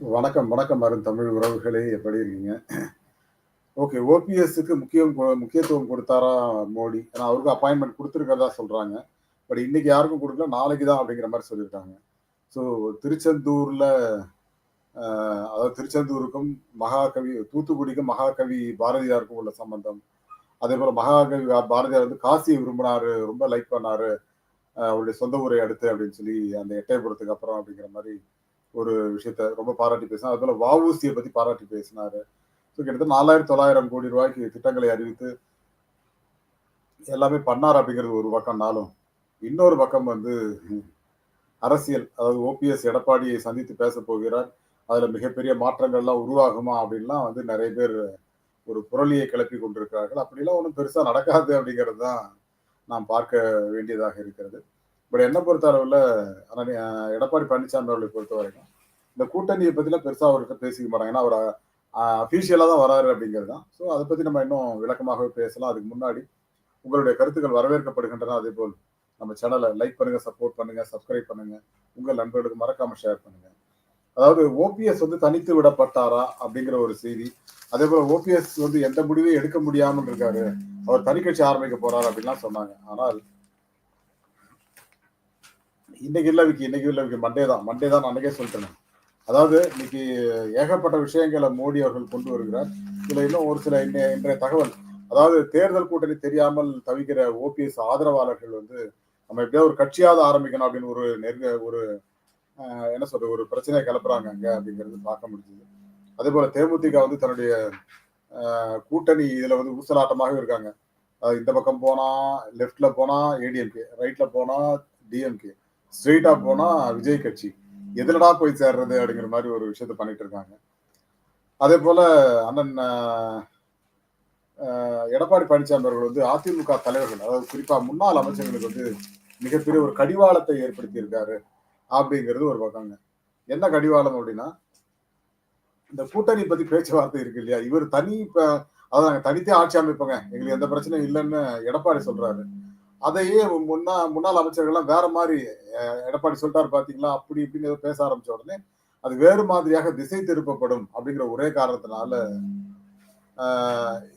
வணக்கம், வணக்கம் அருண் தமிழ் உறவுகளே எப்படி இருக்கீங்க? ஓகே. ஓபிஎஸ்ஸுக்கு முக்கியம் கொ முக்கியத்துவம் கொடுத்தாரா மோடி? ஏன்னா அவருக்கு அப்பாயின்மெண்ட் கொடுத்துருக்கிறதா சொல்கிறாங்க பட் இன்னைக்கு யாருக்கும் கொடுக்கல நாளைக்கு தான் அப்படிங்கிற மாதிரி சொல்லியிருக்காங்க. ஸோ திருச்செந்தூரில் அதாவது திருச்செந்தூருக்கும் மகாகவி தூத்துக்குடிக்கும் மகாகவி பாரதியாருக்கும் உள்ள சம்பந்தம். அதேபோல மகாகவி பாரதியார் வந்து காசியை விரும்பினாரு, ரொம்ப லைக் பண்ணார் அவருடைய சொந்த ஊரை அடுத்து அப்படின்னு சொல்லி அந்த எட்டயபுரத்துக்கு அப்புறம் அப்படிங்கிற மாதிரி ஒரு விஷயத்த ரொம்ப பாராட்டி பேசினார். அதுபோல வ.உ.சி.ய பத்தி பாராட்டி பேசினாரு. ஸோ கிட்டத்தட்ட 4,900 கோடி ரூபாய்க்கு திட்டங்களை அறிவித்து எல்லாமே பண்ணார் அப்படிங்கிறது ஒரு பக்கம்னாலும், இன்னொரு பக்கம் வந்து அரசியல் அதாவது ஓபிஎஸ் எடப்பாடியை சந்தித்து பேச போகிறார். அதுல மிகப்பெரிய மாற்றங்கள்லாம் உருவாகுமா அப்படின்லாம் வந்து நிறைய பேர் ஒரு புரளியை கிளப்பி கொண்டிருக்கிறார்கள். அப்படிலாம் ஒன்றும் பெருசா நடக்காது அப்படிங்கிறது தான் நாம் பார்க்க வேண்டியதாக இருக்கிறது. பட் என்ன பொறுத்த அளவில் நீ எடப்பாடி பழனிசாமி அவர்களை பொறுத்தவரைக்கும், இந்த கூட்டணியை பற்றிலாம் பெருசாக அவர்கிட்ட பேசிக்க மாட்டாங்க. ஏன்னா அவர் அஃபீஷியலாக தான் வராரு அப்படிங்கிறது தான். ஸோ அதை பற்றி நம்ம இன்னும் விளக்கமாகவே பேசலாம். அதுக்கு முன்னாடி உங்களுடைய கருத்துக்கள் வரவேற்கப்படுகின்றன. அதேபோல் நம்ம சேனலை லைக் பண்ணுங்கள் சப்போர்ட் பண்ணுங்கள் சப்ஸ்கிரைப் பண்ணுங்கள் உங்கள் நண்பர்களுக்கு மறக்காமல் ஷேர் பண்ணுங்கள் அதாவது ஓபிஎஸ் வந்து தனித்து விடப்பட்டாரா? அப்படிங்கிற ஒரு செய்தி. அதே போல் ஓபிஎஸ் வந்து எந்த முடிவையும் எடுக்க முடியாமல் இருக்காரு. அவர் தனி கட்சி ஆரம்பிக்க போறாரு அப்படின்லாம் சொன்னாங்க. ஆனால் இன்னைக்கு இல்லை விக்கி, இன்னைக்கு இல்லை விக்கி. மண்டே தான். மண்டே தான் நான் சொல்லிட்டேன் அதாவது இன்னைக்கு ஏகப்பட்ட விஷயங்களை மோடி அவர்கள் கொண்டு வருகிறார். இதில் இன்னும் ஒரு சில இன்றைய இன்றைய தகவல். அதாவது தேர்தல் கூட்டணி தெரியாமல் தவிக்கிற ஓபிஎஸ் ஆதரவாளர்கள் வந்து, நம்ம எப்படியாவது ஒரு கட்சியாவது ஆரம்பிக்கணும் அப்படின்னு ஒரு நெருங்க ஒரு என்ன சொல்றது? ஒரு பிரச்சனையை கிளப்புறாங்க அங்க அப்படிங்கிறது பார்க்க முடிஞ்சது. அதே போல தேமுதிக வந்து தன்னுடைய கூட்டணி இதுல வந்து ஊசலாட்டமாக இருக்காங்க. இந்த பக்கம் போனா லெஃப்ட்ல போனா ஏடிஎம்கே, ரைட்ல போனா டிஎம்கே, ஸ்ட்ரெயிட்டா போனா விஜய் கட்சி. எதுலடா போய் சேர்றது? அப்படிங்கிற மாதிரி ஒரு விஷயத்த பண்ணிட்டு இருக்காங்க. அதே போல அண்ணன் எடப்பாடி பழனிசாமி அவர்கள் வந்து அதிமுக தலைவர்கள், அதாவது குறிப்பா முன்னாள் அமைச்சர்களுக்கு வந்து மிகப்பெரிய ஒரு கடிவாளத்தை ஏற்படுத்தி இருக்காரு. அப்படிங்கிறது ஒரு பக்கங்க. என்ன கடிவாளம் அப்படின்னா, இந்த கூட்டணி பத்தி பேச்சுவார்த்தை இருக்கு இல்லையா? இவர் தனி இப்ப அதாவது நாங்க தனித்தே ஆட்சி அமைப்போங்க. எங்களுக்கு எந்த பிரச்சனையும் இல்லைன்னு எடப்பாடி சொல்றாரு. அதையே முன்னா முன்னாள் அமைச்சர்கள்லாம் வேற மாதிரி எடப்பாடி சொல்ட்டாரு பாத்தீங்களா அப்படி இப்படின்னு ஏதோ பேச ஆரம்பிச்ச உடனே, அது வேறு மாதிரியாக திசை திருப்பப்படும் அப்படிங்கிற ஒரே காரணத்தினால,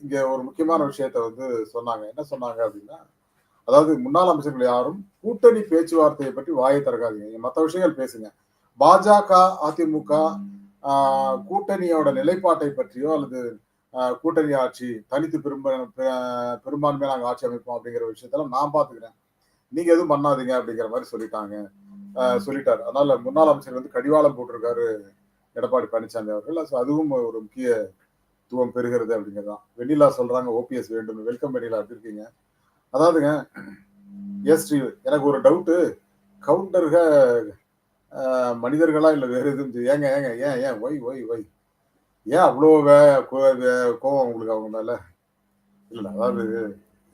இங்க ஒரு முக்கியமான விஷயத்த வந்து சொன்னாங்க. என்ன சொன்னாங்க அப்படின்னா, அதாவது முன்னாள் அமைச்சர்கள் யாரும் கூட்டணி பேச்சுவார்த்தையை பற்றி வாயை திறக்காதீங்க. மற்ற விஷயங்கள் பேசுங்க. பாஜக, அதிமுக கூட்டணியோட நிலைப்பாட்டை பற்றியோ அல்லது கூட்டணி ஆட்சி, தனித்து பெரும்ப பெரும்பான்மை நாங்கள் ஆட்சி அமைப்போம் அப்படிங்கிற விஷயத்தெல்லாம் நான் பார்த்துக்கிறேன். நீங்க எதுவும் பண்ணாதீங்க அப்படிங்கிற மாதிரி சொல்லிட்டாங்க. சொல்லிட்டாரு. அதனால முன்னாள் அமைச்சர் வந்து கடிவாளம் போட்டிருக்காரு எடப்பாடி பழனிசாமி அவர்கள். ஸோ அதுவும் ஒரு முக்கியத்துவம் பெறுகிறது அப்படிங்கிறதான் வெண்ணிலா சொல்றாங்க ஓபிஎஸ் வேண்டும். வெல்கம் வெண்ணிலா எப்படி இருக்கீங்க? அதாவதுங்க எஸ் ஸ்ரீ எனக்கு ஒரு டவுட்டு. கவுண்டர்க மனிதர்களா இல்லை வேறு எதுவும் ஏங்க ஏங்க ஏன் ஏன் ஒய் ஒய் ஒய்? ஏன் அவ்ளோ வே கோவம் உங்களுக்கு அவங்க மேல? இல்ல அதாவது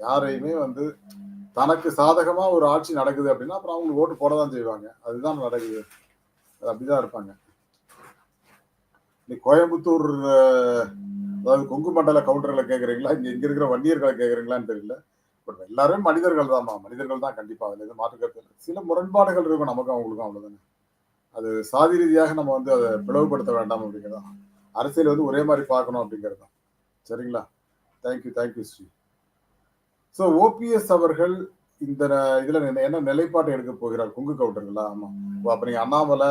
யாரையுமே வந்து தனக்கு சாதகமா ஒரு ஆட்சி நடக்குது அப்படின்னா, அப்புறம் அவங்களுக்கு ஓட்டு போட தான் செய்வாங்க. அதுதான் நடக்குது. அது அப்படிதான் இருப்பாங்க. இன்னைக்கு கோயம்புத்தூர் அதாவது கொங்கு மண்டல கவுண்டர்கள கேட்கிறீங்களா? இங்க இங்க இருக்கிற வன்னியர்கள கேட்கிறீங்களான்னு தெரியல. பட் எல்லாரும் மனிதர்கள் தான்மா. மனிதர்கள் தான் கண்டிப்பா. அதுல எதுவும் மாற்று கருத்து இல்ல. சில முரண்பாடுகள் இருக்கும் நமக்கும் அவங்களுக்கும் அவ்வளவுதானே. அது சாதி ரீதியாக நம்ம வந்து அத பிளவுபடுத்த வேண்டாம் அப்படிங்கிறது தான். அரசியல் வந்து ஒரே மாதிரி பார்க்கணும் அப்படிங்கிறது தான். சரிங்களா? Thank you, thank you Sri. So OPS அவர்கள் இந்த இதுல என்ன நிலைப்பாட்டை எடுக்க போகிறார்? குங்கு கவுண்டர்களா? ஆமா. ஓ அப்ப நீங்க அண்ணாமலை,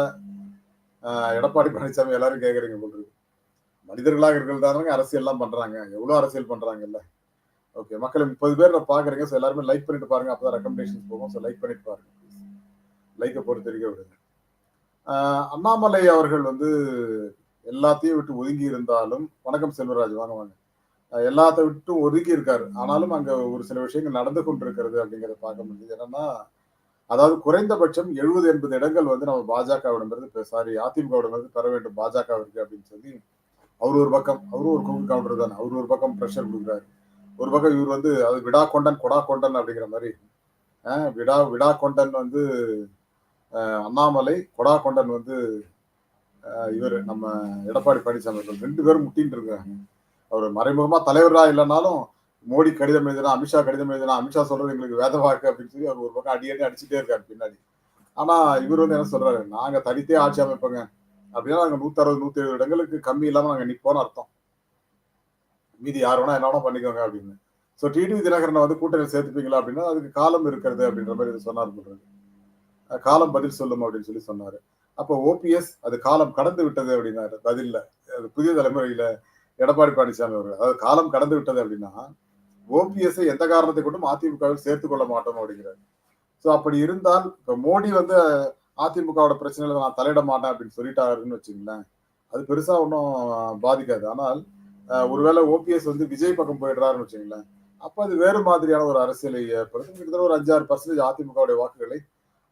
எடப்பாடி பழனிசாமி எல்லாரும் கேட்குறீங்க போல மனிதர்களாக இருக்கிறதாங்க அரசியல்லாம் பண்றாங்க. எவ்வளோ அரசியல் பண்றாங்கல்ல. ஓகே. மக்கள் முப்பது பேர் பார்க்குறீங்க. ஸோ எல்லாருமே லைக் பண்ணிட்டு பாருங்க. அப்பதான் ரெக்கமெண்டேஷன்ஸ் போகும். ஸோ லைக் பண்ணிட்டு பாருங்க. லைக்கை பொறுத்த வரைக்கும் விடுங்க. அண்ணாமலை அவர்கள் வந்து எல்லாத்தையும் விட்டு ஒதுங்கி இருந்தாலும் வணக்கம் செல்வராஜ் வாங்க வாங்க. எல்லாத்த விட்டும் ஒதுங்கி இருக்காரு. ஆனாலும் அங்க ஒரு சில விஷயங்கள் நடந்து கொண்டிருக்கிறது அப்படிங்கிறத பார்க்க முடியுது. என்னன்னா, அதாவது குறைந்தபட்சம் 70, 80 இடங்கள் வந்து நம்ம பாஜகவிடமிருந்து சாரி அதிமுகவிடமிருந்து பெற வேண்டும் பாஜகவிற்கு அப்படின்னு சொல்லி, அவர் ஒரு பக்கம் அவரும் ஒரு கொங்கு கவுண்டர் தானே. அவர் ஒரு பக்கம் ப்ரெஷர் கொடுக்குறாரு ஒரு பக்கம் இவர் வந்து அது விடா கொண்டன், கொடா கொண்டன் அப்படிங்கிற மாதிரி விடா விடா கொண்டன் வந்து அண்ணாமலை, கொடா கொண்டன் வந்து இவரு நம்ம எடப்பாடி பழனிசாமி ரெண்டு பேரும் முட்டின்னு இருக்காங்க. அவர் மறைமுகமா தலைவரா இல்லைனாலும் மோடி கடிதம் எழுதினா, அமித்ஷா கடிதம் எழுதினா, அமித்ஷா சொல்றது எங்களுக்கு வேத வாக்கு அப்படின்னு சொல்லி அவர் ஒரு பக்கம் அடி அடி அடிச்சுட்டே இருக்காரு பின்னாடி. ஆனா இவர் வந்து என்ன சொல்றாரு? நாங்க தனித்தே ஆட்சி அமைப்போங்க. அப்படின்னா நாங்க நூத்தி அறுபது நூத்தி எழுபது இடங்களுக்கு கம்மி இல்லாம நாங்க நிப்போம்னு அர்த்தம் மீதி யார் வேணா என்ன வேணா பண்ணிக்கோங்க அப்படின்னு ஸோ டிடிவி தினகரனை வந்து கூட்டணி சேர்த்துப்பீங்களா அப்படின்னா அதுக்கு காலம் இருக்கிறது அப்படின்ற மாதிரி சொன்னார் காலம் பதில் சொல்லும் அப்படின்னு சொல்லி சொன்னாரு அப்போ ஓபிஎஸ் அது காலம் கடந்து விட்டது அப்படின்னாரு பதில்ல அது புதிய தலைமுறையில எடப்பாடி பழனிசாமி அவர்கள் அதாவது காலம் கடந்து விட்டது அப்படின்னா ஓபிஎஸ் எந்த காரணத்தை கொண்டும் அதிமுகவில் சேர்த்து கொள்ள மாட்டோம் அப்படிங்கிறாரு. ஸோ அப்படி இருந்தால் இப்போ மோடி வந்து அதிமுகவோட பிரச்சனையில நான் தலையிட மாட்டேன் அப்படின்னு சொல்லிட்டாருன்னு வச்சுங்களேன் அது பெருசா ஒன்றும் பாதிக்காது. ஆனால் ஒருவேளை ஓபிஎஸ் வந்து விஜய் பக்கம் போயிடுறாருன்னு வச்சுங்களேன் அப்ப அது வேறு மாதிரியான ஒரு அரசியலை ஏற்படுத்தும். கிட்டத்தட்ட ஒரு அஞ்சாறு பர்சன்டேஜ் அதிமுகவுடைய வாக்குகளை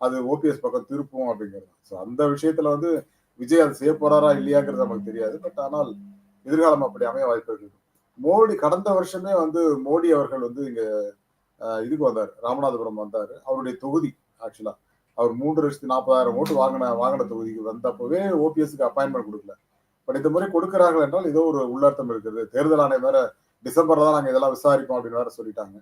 அது ஓபிஎஸ் பக்கம் திருப்பும் அப்படிங்கிறது. ஸோ அந்த விஷயத்துல வந்து விஜய் அதை செய்ய போறாரா இல்லையாங்கிறது நமக்கு தெரியாது. பட் ஆனால் எதிர்காலம் அப்படி அமைய வாய்ப்பு இருக்கு மோடி கடந்த வருஷமே வந்து மோடி அவர்கள் வந்து இங்க இதுக்கு வந்தார். ராமநாதபுரம் வந்தார். அவருடைய தொகுதி ஆக்சுவலா அவர் மூன்று லட்சத்தி நாற்பதாயிரம் ஓட்டு வாங்கின வாங்கின தொகுதிக்கு வந்தப்பவே ஓபிஎஸ்க்கு அப்பாயின்மெண்ட் கொடுக்கல. பட் இந்த முறை கொடுக்கிறார்கள் என்றால் ஏதோ ஒரு உள்ளர்த்தம் இருக்குது தேர்தல் ஆணையம் வேற டிசம்பர்ல தான் நாங்கள் இதெல்லாம் விசாரிப்போம் அப்படின்னு வேற சொல்லிட்டாங்க.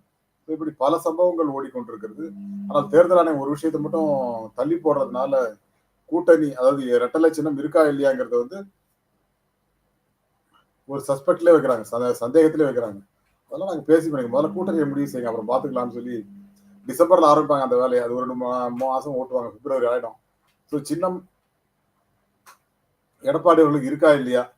இப்படி பல சம்பவங்கள் ஓடிக்கொண்டிருக்கிறது. ஆனால் தேர்தல் ஆணையம் ஒரு விஷயத்தை மட்டும் தள்ளி போடுறதுனால கூட்டணி அதாவது ரெட்டலை சின்னம் இருக்கா இல்லையாங்கிறத வந்து ஒரு சஸ்பெக்ட்லேயே வைக்கிறாங்க. சந்த- சந்தேகத்திலே வைக்கிறாங்க. அதெல்லாம் நாங்கள் பேசி பண்ணிக்க முதல்ல கூட்டணி முடிவு செய்யுங்க. அப்புறம் பார்த்துக்கலாம்னு சொல்லி டிசம்பர்ல ஆரம்பிப்பாங்க அந்த வேலையை. அது ஒரு ரெண்டு மா- மாசம் ஓட்டுவாங்க. பிப்ரவரி ஆயிடும். ஸோ சின்னம் எடப்பாடி அவர்களுக்கு இருக்கா இல்லையா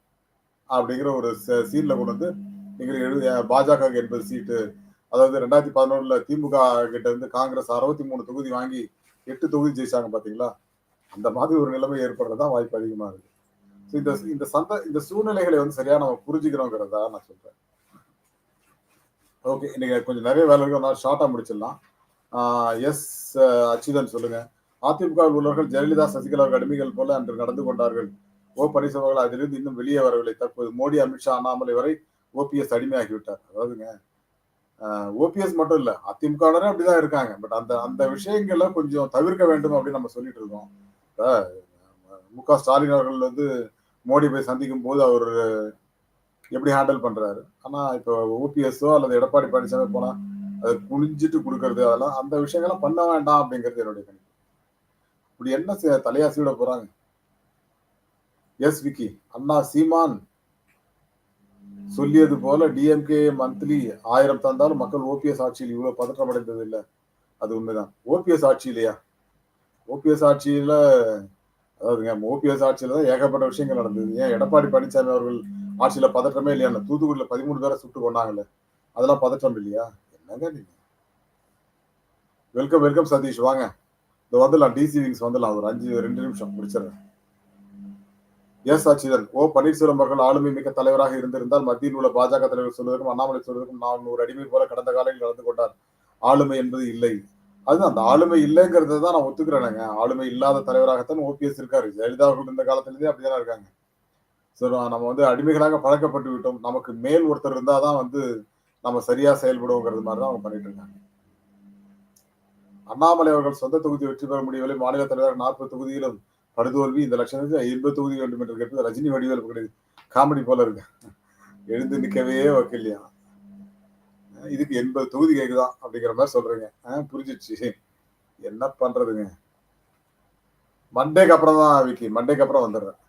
அப்படிங்கிற ஒரு சீன்ல கொண்டு வந்து எங்களுக்கு எழுதி பாஜக எண்பது சீட்டு அதாவது ரெண்டாயிரத்தி பதினொன்றுல திமுக கிட்ட இருந்து காங்கிரஸ் அறுபத்தி மூணு தொகுதி வாங்கி எட்டு தொகுதி ஜெயிச்சாங்க பாத்தீங்களா? அந்த மாதிரி ஒரு நிலைமை ஏற்படுறதா வாய்ப்பு அதிகமா இருக்கு. இந்த இந்த சந்த இந்த சூழ்நிலைகளை வந்து சரியா நம்ம புரிஞ்சுக்கிறோங்கிறதா நான் சொல்றேன். ஓகே இன்னைக்கு கொஞ்சம் நிறைய வேலை இருக்கு. அதனால ஷார்ட்டா முடிச்சிடலாம். எஸ் அச்சுதன் சொல்லுங்க. அதிமுகவில் உள்ளவர்கள் ஜெயலலிதா சசிகலா கடுமைகள் அடிமைகள் போல அன்று நடந்து கொண்டார்கள். ஓ. பன்னீர்செல்வம் அதிலிருந்து இன்னும் வெளியே வரவில்லை. தற்போது மோடி அமித்ஷா அண்ணாமலை வரை ஓபிஎஸ் அடிமையாகிவிட்டார். அதாவதுங்க. ஓபிஎஸ் மட்டும் இல்ல அதிமுகவினரே அப்படிதான் இருக்காங்க. பட் அந்த அந்த விஷயங்களை கொஞ்சம் தவிர்க்க வேண்டும் அப்படின்னு நம்ம சொல்லிட்டு இருக்கோம். மு க. ஸ்டாலின் அவர்கள் வந்து மோடி போய் சந்திக்கும் போது அவர் எப்படி ஹேண்டில் பண்றாரு? ஆனா இப்போ ஓபிஎஸ்ஓ அல்லது எடப்பாடி பழனிசாமி போனா அதை குனிஞ்சிட்டு கொடுக்கறது அதெல்லாம் அந்த விஷயங்கள்லாம் பண்ண வேண்டாம் அப்படிங்கிறது என்னுடைய கணிப்பு. இப்படி என்ன தலையாசிவிட போறாங்க? எஸ் விக்கி அண்ணா சீமான் சொல்லியது போல டிஎம்கே மந்த்லி ஆயிரம் தந்தாலும் மக்கள் ஓபிஎஸ் ஆட்சியில் இவ்வளவு பதற்றம் அடைந்தது இல்லை அது உண்மைதான். ஓபிஎஸ் ஆட்சியிலையா ஓபிஎஸ் ஆட்சியில அதாவதுங்க ஓபிஎஸ் ஆட்சியில தான் ஏகப்பட்ட விஷயங்கள் நடந்தது. ஏன் எடப்பாடி பழனிசாமி அவர்கள் ஆட்சியில பதற்றமே இல்லையா? தூத்துக்குடியில பதிமூணு பேரை சுட்டு கொண்டாங்கல்ல அதெல்லாம் பதற்றம் இல்லையா? என்னங்க நீங்க வெல்கம் வெல்கம் சதீஷ். வாங்க. இந்த வந்துடலாம். டிசி விங்ஸ் வந்துடலாம். ஒரு அஞ்சு ரெண்டு நிமிஷம். முடிச்சிடறேன். எஸ் அச்சுதன் ஓ பன்னீர்செல்வம் அவர்கள் ஆளுமை மிக்க தலைவராக இருந்திருந்தால் மத்தியில் உள்ள பாஜக தலைவர் சொல்வதற்கும் அண்ணாமலை சொல்வதற்கும் நான் ஒரு அடிமை போல கடந்த காலங்களில் நடந்து கொண்டார். ஆளுமை என்பது இல்லை. அது அந்த ஆளுமை இல்லைங்கிறத தான் நான் ஒத்துக்கிறேனுங்க. ஆளுமை இல்லாத தலைவராகத்தான் ஓபிஎஸ் இருக்காரு. ஜெயலலிதா அவர்கள் இருந்த காலத்திலேயே அப்படிதான் இருக்காங்க. ஸோ நம்ம வந்து அடிமைகளாக பழக்கப்பட்டு விட்டோம். நமக்கு மேல் ஒருத்தர் இருந்தாதான் வந்து நம்ம சரியா செயல்படுவோங்கிறது மாதிரி தான் அவங்க பண்ணிட்டு இருக்காங்க. அண்ணாமலை அவர்கள் சொந்த தொகுதி வெற்றி பெற முடியவில்லை. மாநில தலைவர் நாற்பது தொகுதியிலும் படுதோல்வி இந்த லட்சணத்துக்கு ஐம்பது தொகுதி வேண்டும் என்று கேட்டது ரஜினி வடிவேல் கிடையாது. காமெடி போல இருக்கு. எழுந்து நிக்கவே வைக்கலையா இதுக்கு எண்பது தொகுதி கேக்குதான் அப்படிங்கிற மாதிரி சொல்றீங்க. புரிஞ்சிச்சு. என்ன பண்றதுங்க? மண்டேக்கு அப்புறம் தான் விக்கி. மண்டேக்கு அப்புறம் வந்துடுறேன்.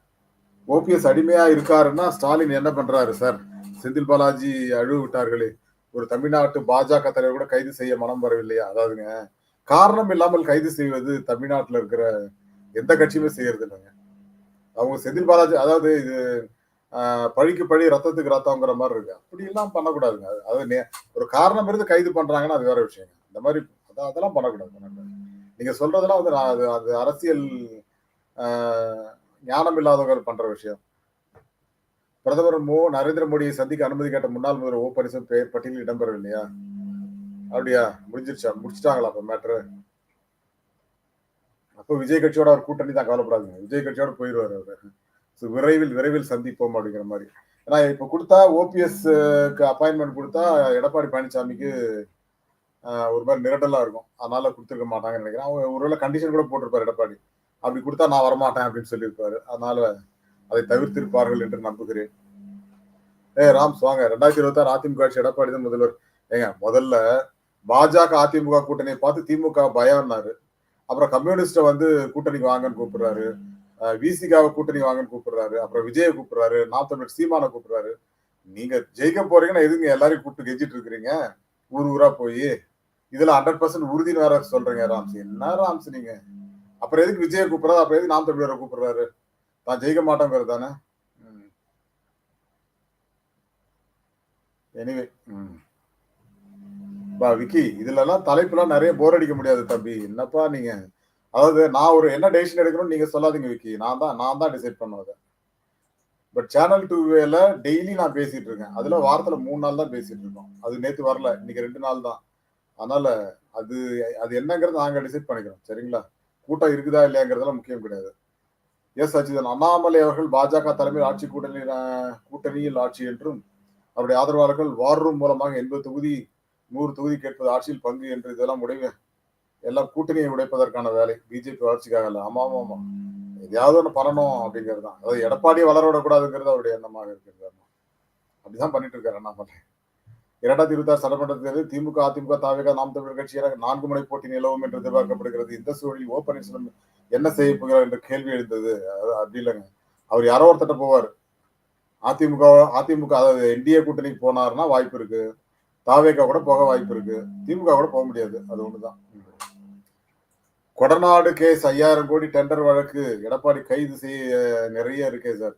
ஓபிஎஸ் அடிமையா இருக்காருன்னா ஸ்டாலின் என்ன பண்றாரு சார்? செந்தில் பாலாஜி அழுவு விட்டார்களே. ஒரு தமிழ்நாட்டு பாஜக தலைவர் கூட கைது செய்ய மனம் வரவில்லையா? அதாவதுங்க. காரணம் இல்லாமல் கைது செய்வது தமிழ்நாட்டில் இருக்கிற எந்த கட்சியுமே செய்யறது இல்லைங்க அவங்க செந்தில் பாலாஜி அதாவது இது பழிக்கு பழி ரத்தத்துக்கு ரத்தம்ங்கிற மாதிரி இருக்கு. அப்படி எல்லாம் பண்ணக்கூடாதுங்க. அது- நே- ஒரு காரணம் இருந்து கைது பண்றாங்கன்னா அது வேற விஷயங்க. இந்த மாதிரி அதான் அதெல்லாம் பண்ணக்கூடாது பண்ணக்கூடாது. நீங்க சொல்றதெல்லாம் வந்து அது அது அரசியல் ஞானம் இல்லாதவர்கள் பண்ற விஷயம். பிரதமர் மோ நரேந்திர மோடியை சந்திக்க அனுமதி கேட்ட முன்னாள் முதல்வர் ஓ பன்னீர்செல்வம் பெயர் பட்டியலில் இடம்பெறவில்லையா? அப்படியா? முடிஞ்சிருச்சா? முடிச்சிட்டாங்களா அப்ப மேட்ரு அப்போ விஜய் கட்சியோட அவர் கூட்டணி தான் கவலைப்படாதுங்க. விஜய் கட்சியோட போயிடுவார் அவர். ஸோ விரைவில் விரைவில் சந்திப்போம் அப்படிங்கிற மாதிரி. ஏன்னா இப்போ கொடுத்தா ஓபிஎஸ்க்கு அப்பாயின்மெண்ட் கொடுத்தா எடப்பாடி பழனிசாமிக்கு ஒரு மாதிரி நிரடலா இருக்கும். அதனால கொடுத்துருக்க மாட்டாங்கன்னு நினைக்கிறேன். அவங்க ஒருவேளை கண்டிஷன் கூட போட்டிருப்பாரு எடப்பாடி. அப்படி கொடுத்தா நான் வரமாட்டேன் அப்படின்னு சொல்லியிருப்பாரு. அதனால அதை தவிர்த்திருப்பார்கள் என்று நம்புகிறேன். ஏ ராம் சுவாங்க ரெண்டாயிரத்தி இருபத்தாறு அதிமுக ஆட்சி எடப்பாடி தான் முதல்வர். ஏங்க முதல்ல பாஜக அதிமுக கூட்டணியை பார்த்து திமுக பயம்னாரு. அப்புறம் கம்யூனிஸ்ட வந்து கூட்டணிக்கு வாங்கன்னு கூப்பிடுறாரு. விசிகாவை கூட்டணி வாங்கன்னு கூப்பிடுறாரு. அப்புறம் விஜய கூப்பிடுறாரு. நாம் தமிழ் சீமான கூப்பிடுறாரு. நீங்க ஜெயிக்க போறீங்கன்னா எதுங்க எல்லாரையும் கூப்பிட்டு கெஞ்சிட்டு இருக்கிறீங்க? ஊர் ஊரா போய். இதுல ஹண்ட்ரட் பர்சன்ட் உறுதின்னு வேற சொல்றீங்க ராம்சி. என்ன ராம்சி நீங்க? அப்புறம் எதுக்கு விஜய கூப்பிடுறாரு? அப்புறம் எதுக்கு நாம் தமிழரை கூப்பிடுறாரு? தான் ஜெயிக்க மாட்டோங்கிறது தானே? எனிவே ம். பா விக்கி இதுலலாம் தலைப்புலாம் நிறைய போர் அடிக்க முடியாது தம்பி. என்னப்பா நீங்க? அதாவது நான் ஒரு என்ன டெசிஷன் எடுக்கணும்னு நீங்க சொல்லாதீங்க விக்கி. நான் தான் நான் தான் டிசைட் பண்ணுவேன் பட் சேனல் டூவேல டெய்லி நான் பேசிட்டு இருக்கேன். அதுல வாரத்துல மூணு நாள் தான் பேசிட்டு இருக்கோம். அது நேத்து வரல இன்னைக்கு ரெண்டு நாள் தான். அதனால அது அது என்னங்கிறது நாங்க டிசைட் பண்ணிக்கிறோம். சரிங்களா? கூட்டம் இருக்குதா இல்லையாங்கிறதெல்லாம் முக்கியம் கிடையாது. எஸ் அச்சுதன் அண்ணாமலை அவர்கள் பாஜக தலைமையில் ஆட்சி கூட்டணி கூட்டணியில் ஆட்சி என்றும் அவருடைய ஆதரவாளர்கள் வார் ரூம் மூலமாக எண்பது தொகுதி நூறு தொகுதி கேட்பது ஆட்சியில் பங்கு என்று இதெல்லாம் உடைவு எல்லாம் கூட்டணியை உடைப்பதற்கான வேலை. பிஜேபி வளர்ச்சிக்காக இல்லை. ஆமா ஆமா ஆமா. எதையாவது ஒன்று பண்ணணும் அப்படிங்கிறது தான். அதாவது எடப்பாடியை வளர விடக்கூடாதுங்கிறது அவருடைய எண்ணமாக இருக்கிறது. அப்படிதான் பண்ணிட்டு இருக்காரு அண்ணாமலை. இரண்டாயிரத்தி இருபத்தி ஆறு சட்டமன்ற தேர்தல் திமுக அதிமுக தாவிக நாம் தமிழர் கட்சியாக நான்கு முறை போட்டி நிலவும் என்று எதிர்பார்க்கப்படுகிறது. இந்த சூழலில் ஓ பன்னீர்செல்வம் என்ன செய்ய போகிறார் என்ற கேள்வி எழுந்தது. அப்படி இல்லைங்க. அவர் யாரோ ஒருத்தட்ட போவார். அதிமுக அதிமுக அதாவது என்டிஏ கூட்டணிக்கு போனார்னா வாய்ப்பு இருக்கு. தாவேக்கா கூட போக வாய்ப்பு இருக்கு. திமுக கூட போக முடியாது. அது ஒண்ணுதான். கொடநாடு கேஸ் ஐயாயிரம் கோடி டெண்டர் வழக்கு. எடப்பாடி கைது செய்ய நிறைய இருக்கே சார்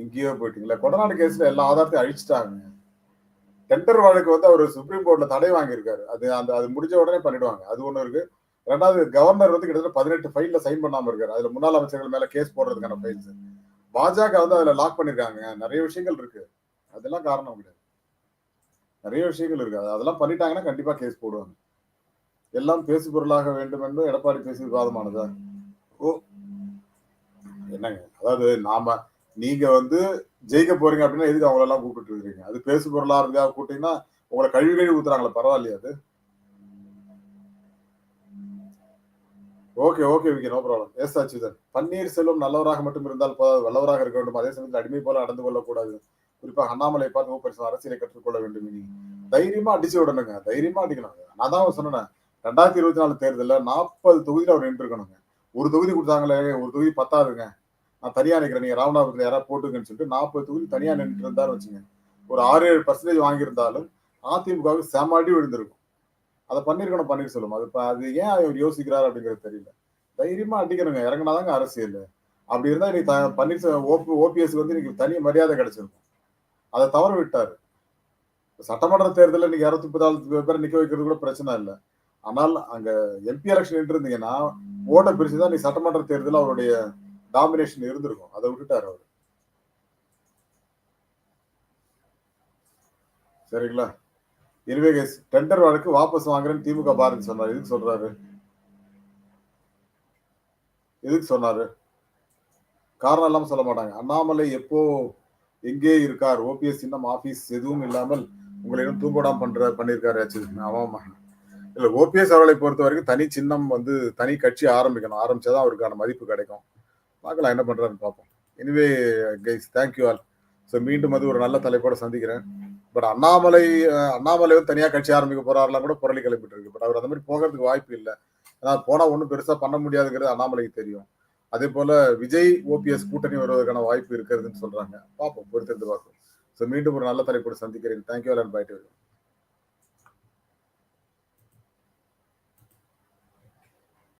எங்கேயோ போயிட்டீங்களா? கொடநாடு கேஸ்ல எல்லா ஆதாரத்தையும் அழிச்சிட்டாங்க. டெண்டர் வழக்கு வந்து அவர் சுப்ரீம் கோர்ட்ல தடை வாங்கியிருக்காரு. அது அந்த அது முடிஞ்ச உடனே பண்ணிடுவாங்க. அது ஒண்ணு இருக்கு. ரெண்டாவது கவர்னர் வந்து கிட்டத்தட்ட பதினெட்டு ஃபைல்ல சைன் பண்ணாம இருக்காரு. அதுல முன்னாள் அமைச்சர்கள் மேல கேஸ் போடுறதுக்கான ஃபைல்ஸ் பாஜக வந்து அதுல லாக் பண்ணிருக்காங்க. நிறைய விஷயங்கள் இருக்கு. அதெல்லாம் காரணம் கிடையாது. நிறைய விஷயங்கள் இருக்கு. அதெல்லாம் பண்ணிட்டாங்கன்னா கண்டிப்பா கேஸ் போடுவாங்க. எல்லாம் பேசு பொருளாக வேண்டும் என்று எடப்பாடி பேசி விவாதமானதா? ஓ என்னங்க? அதாவது நாம நீங்க வந்து ஜெயிக்க போறீங்க அப்படின்னா எதுக்கு அவங்கள எல்லாம் கூப்பிட்டு இருக்கீங்க அது பேசு பொருளா இருந்தா கூப்பிட்டீங்கன்னா உங்களை கழுவி கழுவி ஊத்துறாங்களே பரவாயில்லையா அது? Okay okay Vicky no problem yes Achuthan. Panneer Selvam நல்லவராக மட்டும் இருந்தால் போதாது வல்லவராக இருக்க வேண்டும். அதே சமயத்தில் அடிமை போல நடந்து கொள்ளக்கூடாது. குறிப்பாக அண்ணாமலை பார்த்து ஓப்பரிசன் அரசியலை கற்றுக்கொள்ள வேண்டும் இனி தைரியமா அடிச்சு விடணுங்க. தைரியமா அடிக்கணும் நான் தான் சொன்னேன் ரெண்டாயிரத்தி இருபத்தி நாலு தேர்தலில் நாற்பது தொகுதியில் அவர் நின்றுருக்கணுங்க. ஒரு தொகுதி கொடுத்தாங்களே ஒரு தொகுதி பத்தாதுங்க. நான் தனியா நிற்கிறேன் நீங்க ராமநாதபுரத்தில் யாராவது போட்டுங்கன்னு சொல்லிட்டு நாற்பது தொகுதி தனியா நின்று இருந்தாரு வச்சுங்க ஒரு ஆறு ஏழு பர்சன்டேஜ் வாங்கியிருந்தாலும் அதிமுகவுக்கு செமாடி விழுந்திருக்கும். அதை பண்ணிருக்கணும் சொல்லும். அது இப்போ அது ஏன் அவர் யோசிக்கிறார் அப்படிங்கிறது தெரியல. தைரியமா அடிக்கணுங்க. இறங்கினாதாங்க அரசியல். அப்படி இருந்தா இன்னைக்கு பன்னீர்செல்வம் ஓபி ஓபிஎஸ் வந்து இன்னைக்கு தனி மரியாதை கிடைச்சிருக்கும். அதை தவற விட்டாரு. சட்டமன்ற தேர்தலில் இன்னைக்கு இரநூத்தி முப்பதாயிரத்து பேர் நிக்க வைக்கிறது கூட பிரச்சனை இல்லை. ஆனால் அங்க எம்பி எலெக்ஷன் இருந்தீங்கன்னா பிரித்து தான் நீ சட்டமன்ற தேர்தலில் அவருடைய டாமினேஷன் இருந்திருக்கும். அதை விட்டுட்டாரு அவர். சரிங்களா? எனவே டெண்டர் வழக்கு வாபஸ் வாங்குறேன்னு திமுக பாரதி சொன்னார். எதுக்கு சொல்றாரு? எதுக்கு சொன்னாரு? காரணம் இல்லாம சொல்ல மாட்டாங்க. அண்ணாமலை எப்போ எங்கே இருக்கார்? ஓபிஎஸ் இன்னும் ஆபீஸ் எதுவும் இல்லாமல் உங்களிடம் தூங்கோடாம் பண்ற பண்ணிருக்காரு ஆமாமா இல்ல ஓபிஎஸ் அவர்களை பொறுத்த வரைக்கும் தனி சின்னம் வந்து தனி கட்சி ஆரம்பிக்கணும். ஆரம்பிச்சாதான் அவருக்கான மதிப்பு கிடைக்கும். பார்க்கலாம் என்ன பண்றாருன்னு பார்ப்போம். Anyway guys thank you all so மீண்டும் அது ஒரு நல்ல தலைப்போட சந்திக்கிறேன். பட் அண்ணாமலை அண்ணாமலை வந்து தனியாக கட்சி ஆரம்பிக்க போறாருலாம் கூட புரளி கிளம்பிட்டு இருக்கு. பட் அவர் அந்த மாதிரி போகிறதுக்கு வாய்ப்பு இல்லை. ஏன்னா போனால் ஒன்றும் பெருசாக பண்ண முடியாதுங்கிறது அண்ணாமலைக்கு தெரியும். அதே போல விஜய் ஓபிஎஸ் கூட்டணி வருவதற்கான வாய்ப்பு இருக்கிறதுன்னு சொல்றாங்க. பார்ப்போம் பொறுத்திருந்து பார்ப்போம். ஸோ மீண்டும் ஒரு நல்ல தலைப்போடு சந்திக்கிறேன். Thank you and byte